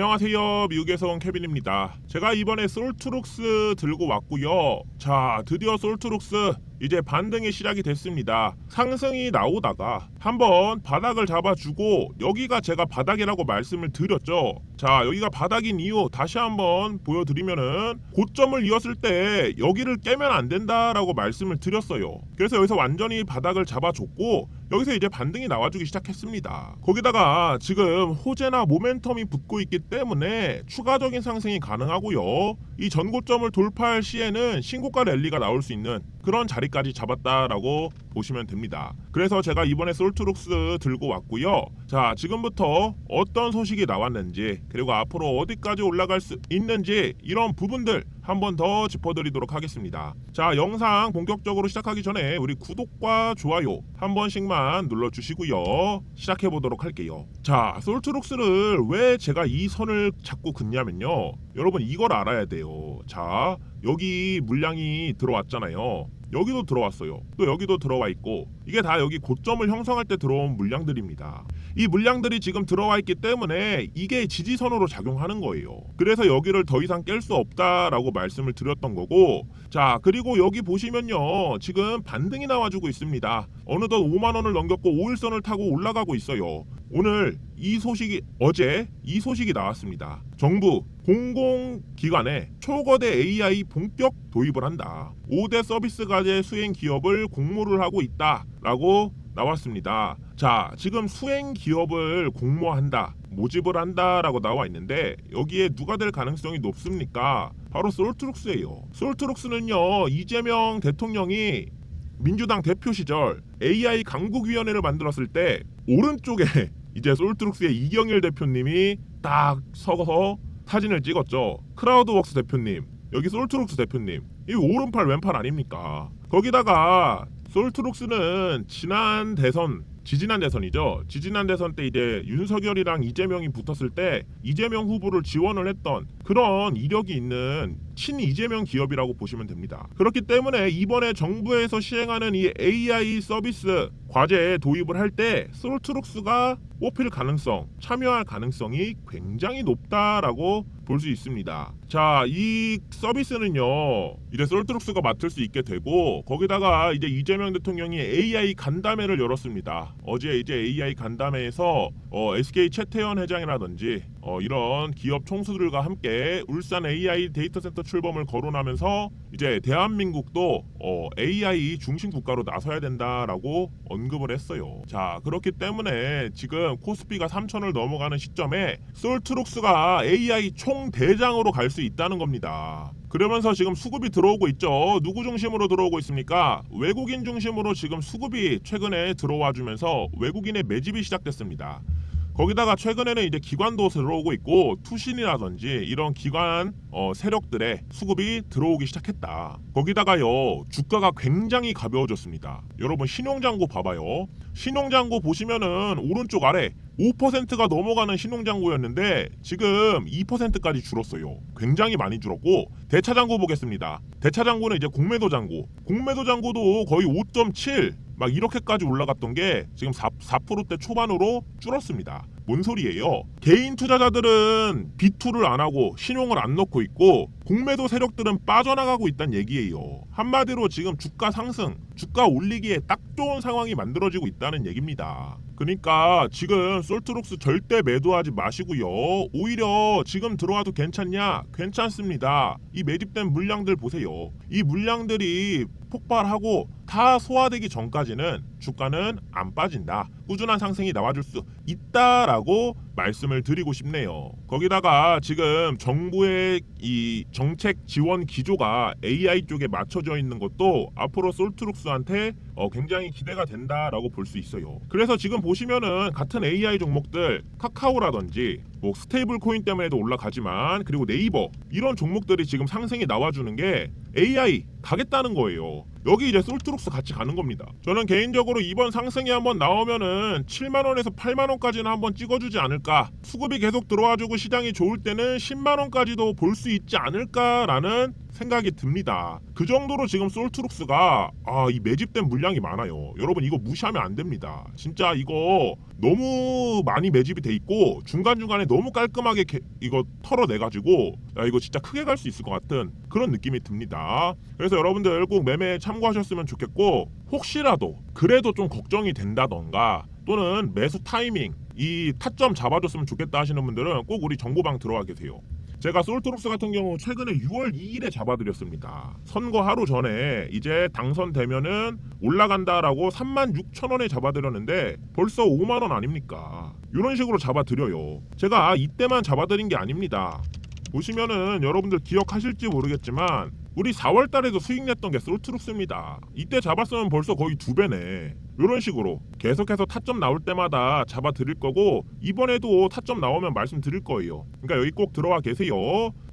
안녕하세요. 미국에서 온 케빈입니다. 제가 이번에 솔트룩스 들고 왔고요. 자, 드디어 솔트룩스 이제 반등이 시작이 됐습니다. 상승이 나오다가 한번 바닥을 잡아주고 여기가 제가 바닥이라고 말씀을 드렸죠. 자, 여기가 바닥인 이유 다시 한번 보여드리면은 고점을 이었을 때 여기를 깨면 안 된다라고 말씀을 드렸어요. 그래서 여기서 완전히 바닥을 잡아줬고 여기서 이제 반등이 나와주기 시작했습니다. 거기다가 지금 호재나 모멘텀이 붙고 있기 때문에 추가적인 상승이 가능하고요. 이 전고점을 돌파할 시에는 신고가 랠리가 나올 수 있는 그런 자리까지 잡았다라고 보시면 됩니다. 그래서 제가 이번에 솔트룩스 들고 왔고요. 자, 지금부터 어떤 소식이 나왔는지 그리고 앞으로 어디까지 올라갈 수 있는지 이런 부분들 한번 더 짚어드리도록 하겠습니다. 자, 영상 본격적으로 시작하기 전에 우리 구독과 좋아요 한 번씩만 눌러주시고요. 시작해 보도록 할게요. 자, 솔트룩스를 왜 제가 이 선을 잡고 긋냐면요. 여러분 이걸 알아야 돼요. 자, 여기 물량이 들어왔잖아요. 여기도 들어왔어요. 또 여기도 들어와 있고 이게 다 여기 고점을 형성할 때 들어온 물량들입니다. 이 물량들이 지금 들어와 있기 때문에 이게 지지선으로 작용하는 거예요. 그래서 여기를 더 이상 깰 수 없다라고 말씀을 드렸던 거고 자 그리고 여기 보시면요 지금 반등이 나와주고 있습니다. 어느덧 5만 원을 넘겼고 5일선을 타고 올라가고 있어요. 오늘 이 소식이 어제 이 소식이 나왔습니다. 정부 공공기관에 초거대 AI 본격 도입을 한다. 5대 서비스 과제 수행 기업을 공모를 하고 있다 라고 나왔습니다. 자, 지금 수행 기업을 공모한다, 모집을 한다라고 나와 있는데 여기에 누가 될 가능성이 높습니까? 바로 솔트룩스예요. 솔트룩스는요 이재명 대통령이 민주당 대표 시절 AI 강국위원회를 만들었을 때 오른쪽에 이제 솔트룩스의 이경일 대표님이 딱 서서 사진을 찍었죠. 크라우드웍스 대표님, 여기 솔트룩스 대표님, 이 오른팔 왼팔 아닙니까? 거기다가 솔트룩스는 지난 대선 지지난 대선이죠. 지지난 대선 때 이제 윤석열이랑 이재명이 붙었을 때 이재명 후보를 지원을 했던 그런 이력이 있는 친 이재명 기업이라고 보시면 됩니다. 그렇기 때문에 이번에 정부에서 시행하는 이 AI 서비스 과제에 도입을 할 때 솔트룩스가 뽑힐 가능성, 참여할 가능성이 굉장히 높다라고 볼 수 있습니다. 자, 이 서비스는요, 이제 솔트룩스가 맡을 수 있게 되고, 거기다가 이제 이재명 대통령이 AI 간담회를 열었습니다. 어제 이제 AI 간담회에서 어, SK 최태원 회장이라든지 어, 이런 기업 총수들과 함께 울산 AI 데이터 센터 출범을 거론하면서 이제 대한민국도 어, AI 중심 국가로 나서야 된다라고 언급을 했어요. 자, 그렇기 때문에 지금 코스피가 3천을 넘어가는 시점에 솔트룩스가 AI 총 대장으로 갈 수 있다는 겁니다. 그러면서 지금 수급이 들어오고 있죠. 누구 중심으로 들어오고 있습니까? 외국인 중심으로 지금 수급이 최근에 들어와 주면서 외국인의 매집이 시작됐습니다. 거기다가 최근에는 이제 기관도 들어오고 있고 투신이라든지 이런 기관 어, 세력들의 수급이 들어오기 시작했다. 거기다가요 주가가 굉장히 가벼워졌습니다. 여러분 신용장고 봐봐요. 신용장고 보시면은 오른쪽 아래 5%가 넘어가는 신용장고였는데 지금 2%까지 줄었어요. 굉장히 많이 줄었고 대차장고 보겠습니다. 대차장고는 이제 공매도 장고. 공매도 장고도 거의 5.7 막 이렇게까지 올라갔던 게 지금 4, 4%대 초반으로 줄었습니다. 뭔 소리예요? 개인 투자자들은 B2를 안 하고 신용을 안 넣고 있고 공매도 세력들은 빠져나가고 있다는 얘기예요. 한마디로 지금 주가 상승, 주가 올리기에 딱 좋은 상황이 만들어지고 있다는 얘기입니다. 그러니까 지금 솔트룩스 절대 매도하지 마시고요. 오히려 지금 들어와도 괜찮냐? 괜찮습니다. 이 매집된 물량들 보세요. 이 물량들이 폭발하고 다 소화되기 전까지는 주가는 안 빠진다. 꾸준한 상승이 나와줄 수 있다라고 말씀을 드리고 싶네요. 거기다가 지금 정부의 이 정책 지원 기조가 AI 쪽에 맞춰져 있는 것도 앞으로 솔트룩스한테 어, 굉장히 기대가 된다라고 볼 수 있어요. 그래서 지금 보시면은 같은 AI 종목들 카카오라든지 뭐 스테이블 코인 때문에도 올라가지만 그리고 네이버 이런 종목들이 지금 상승이 나와주는 게 AI 가겠다는 거예요. 여기 이제 솔트룩스 같이 가는 겁니다. 저는 개인적으로 이번 상승이 한번 나오면은 7만 원에서 8만 원까지는 한번 찍어주지 않을까. 수급이 계속 들어와주고 시장이 좋을 때는 10만 원까지도 볼 수 있지 않을까라는 생각이 듭니다. 그 정도로 지금 솔트룩스가 아, 이 매집된 물량이 많아요. 여러분 이거 무시하면 안 됩니다. 진짜 이거 너무 많이 매집이 돼 있고 중간 중간에 너무 깔끔하게 개- 이거 털어내 가지고 야, 이거 진짜 크게 갈 수 있을 것 같은 그런 느낌이 듭니다. 그래서 여러분들 꼭 매매 참고하셨으면 좋겠고 혹시라도 그래도 좀 걱정이 된다던가 또는 매수 타이밍 이 타점 잡아줬으면 좋겠다 하시는 분들은 꼭 우리 정보방 들어와 계세요. 제가 솔트록스 같은 경우 최근에 6월 2일에 잡아드렸습니다. 선거 하루 전에 이제 당선되면은 올라간다라고 3만 6천 원에 잡아드렸는데 벌써 5만 원 아닙니까? 이런 식으로 잡아드려요. 제가 이때만 잡아드린 게 아닙니다. 보시면은 여러분들 기억하실지 모르겠지만 우리 4월 달에도 수익 냈던 게 솔트룩스입니다. 이때 잡았으면 벌써 거의 두 배네. 이런 식으로 계속해서 타점 나올 때마다 잡아 드릴 거고 이번에도 타점 나오면 말씀드릴 거예요. 그러니까 여기 꼭 들어와 계세요.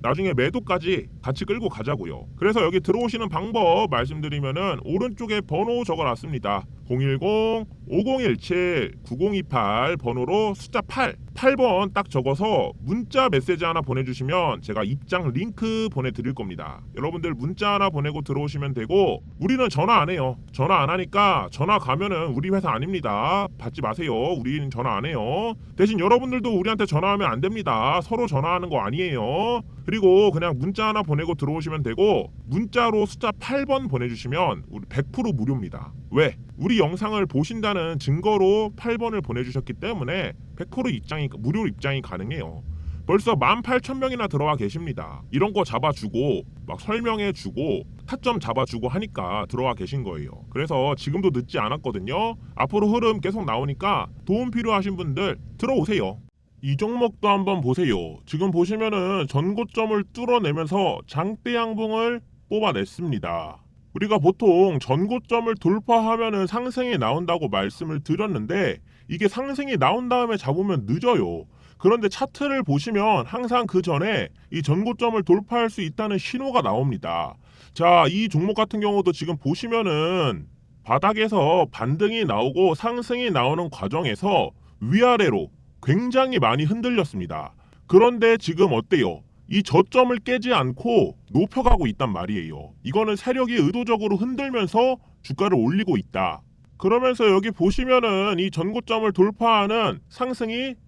나중에 매도까지 같이 끌고 가자고요. 그래서 여기 들어오시는 방법 말씀드리면은 오른쪽에 번호 적어놨습니다. 010 5017 9028 번호로 숫자 8 8번 딱 적어서 문자 메시지 하나 보내주시면 제가 입장 링크 보내드릴 겁니다. 여러분들 문자 하나 보내고 들어오시면 되고 우리는 전화 안 해요. 전화 안 하니까 전화 가면은 우리 회사 아닙니다. 받지 마세요. 우리는 전화 안 해요. 대신 여러분들도 우리한테 전화하면 안 됩니다. 서로 전화하는 거 아니에요. 그리고 그냥 문자 하나 보내고 들어오시면 되고 문자로 숫자 8번 보내주시면 우리 100% 무료입니다. 왜? 우리 영상을 보신다는 증거로 8번을 보내주셨기 때문에 100% 입장이 무료 입장이 가능해요. 벌써 18,000명이나 들어와 계십니다. 이런 거 잡아주고 막 설명해주고 타점 잡아주고 하니까 들어와 계신 거예요. 그래서 지금도 늦지 않았거든요. 앞으로 흐름 계속 나오니까 도움 필요하신 분들 들어오세요. 이 종목도 한번 보세요. 지금 보시면은 전고점을 뚫어내면서 장대 양봉을 뽑아냈습니다. 우리가 보통 전고점을 돌파하면은 상승이 나온다고 말씀을 드렸는데 이게 상승이 나온 다음에 잡으면 늦어요. 그런데 차트를 보시면 항상 그 전에 이 전고점을 돌파할 수 있다는 신호가 나옵니다. 자, 이 종목 같은 경우도 지금 보시면은 바닥에서 반등이 나오고 상승이 나오는 과정에서 위아래로 굉장히 많이 흔들렸습니다. 그런데 지금 어때요? 이 저점을 깨지 않고 높여가고 있단 말이에요. 이거는 세력이 의도적으로 흔들면서 주가를 올리고 있다. 그러면서 여기 보시면은 이 전고점을 돌파하는 상승이 딱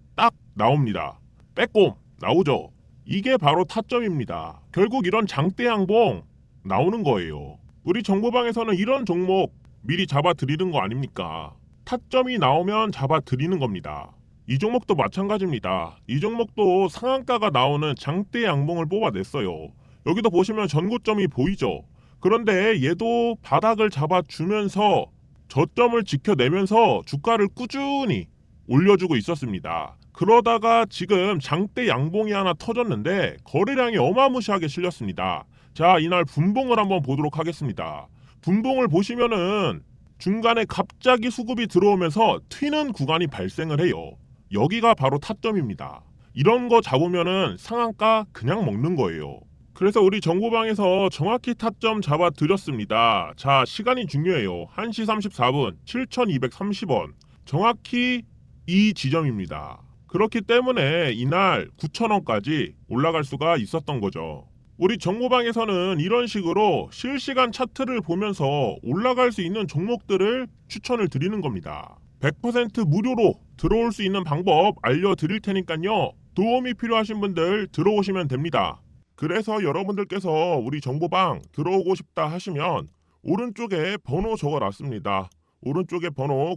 나옵니다. 빼꼼 나오죠. 이게 바로 타점입니다. 결국 이런 장대 양봉 나오는 거예요. 우리 정보방에서는 이런 종목 미리 잡아 드리는 거 아닙니까? 타점이 나오면 잡아 드리는 겁니다. 이 종목도 마찬가지입니다. 이 종목도 상한가가 나오는 장대 양봉을 뽑아냈어요. 여기도 보시면 전고점이 보이죠. 그런데 얘도 바닥을 잡아주면서 저점을 지켜내면서 주가를 꾸준히 올려주고 있었습니다. 그러다가 지금 장대 양봉이 하나 터졌는데 거래량이 어마무시하게 실렸습니다. 자, 이날 분봉을 한번 보도록 하겠습니다. 분봉을 보시면은 중간에 갑자기 수급이 들어오면서 튀는 구간이 발생을 해요. 여기가 바로 타점입니다. 이런 거 잡으면은 상한가 그냥 먹는 거예요. 그래서 우리 정보방에서 정확히 타점 잡아 드렸습니다. 자, 시간이 중요해요. 1시 34분 7,230원. 정확히 이 지점입니다. 그렇기 때문에 이날 9,000원까지 올라갈 수가 있었던 거죠. 우리 정보방에서는 이런 식으로 실시간 차트를 보면서 올라갈 수 있는 종목들을 추천을 드리는 겁니다. 100% 무료로 들어올 수 있는 방법 알려드릴 테니까요. 도움이 필요하신 분들 들어오시면 됩니다. 그래서 여러분들께서 우리 정보방 들어오고 싶다 하시면 오른쪽에 번호 적어놨습니다. 오른쪽에 번호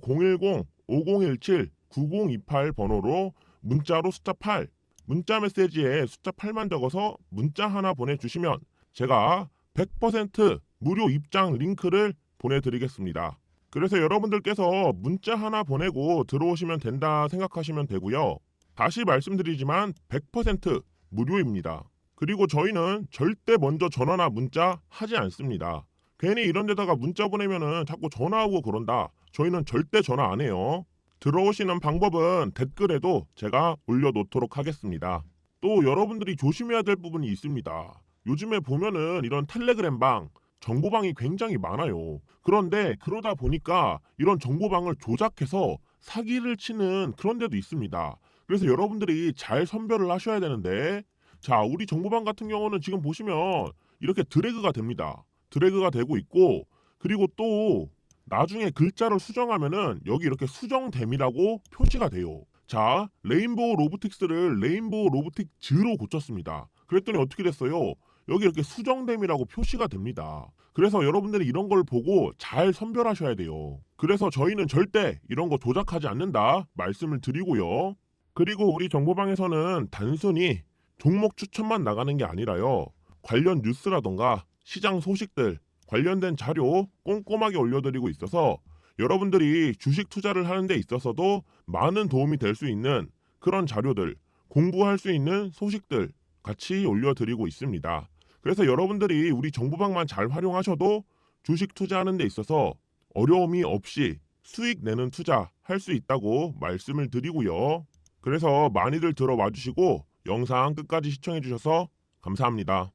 010-5017-9028 번호로 문자로 숫자 8 문자 메시지에 숫자 8만 적어서 문자 하나 보내주시면 제가 100% 무료 입장 링크를 보내드리겠습니다. 그래서 여러분들께서 문자 하나 보내고 들어오시면 된다 생각하시면 되고요. 다시 말씀드리지만 100% 무료입니다. 그리고 저희는 절대 먼저 전화나 문자 하지 않습니다. 괜히 이런 데다가 문자 보내면은 자꾸 전화하고 그런다. 저희는 절대 전화 안 해요. 들어오시는 방법은 댓글에도 제가 올려놓도록 하겠습니다. 또 여러분들이 조심해야 될 부분이 있습니다. 요즘에 보면은 이런 텔레그램 방, 정보방이 굉장히 많아요. 그런데 그러다 보니까 이런 정보방을 조작해서 사기를 치는 그런 데도 있습니다. 그래서 여러분들이 잘 선별을 하셔야 되는데 자, 우리 정보방 같은 경우는 지금 보시면 이렇게 드래그가 됩니다. 드래그가 되고 있고 그리고 또 나중에 글자를 수정하면은 여기 이렇게 수정됨이라고 표시가 돼요. 자, 레인보우 로보틱스를 레인보우 로보틱즈로 고쳤습니다. 그랬더니 어떻게 됐어요? 여기 이렇게 수정됨이라고 표시가 됩니다. 그래서 여러분들이 이런 걸 보고 잘 선별하셔야 돼요. 그래서 저희는 절대 이런 거 조작하지 않는다 말씀을 드리고요. 그리고 우리 정보방에서는 단순히 종목 추천만 나가는 게 아니라요. 관련 뉴스라던가 시장 소식들, 관련된 자료 꼼꼼하게 올려드리고 있어서 여러분들이 주식 투자를 하는 데 있어서도 많은 도움이 될 수 있는 그런 자료들, 공부할 수 있는 소식들 같이 올려드리고 있습니다. 그래서 여러분들이 우리 정보방만 잘 활용하셔도 주식 투자하는 데 있어서 어려움이 없이 수익 내는 투자 할 수 있다고 말씀을 드리고요. 그래서 많이들 들어와 주시고 영상 끝까지 시청해 주셔서 감사합니다.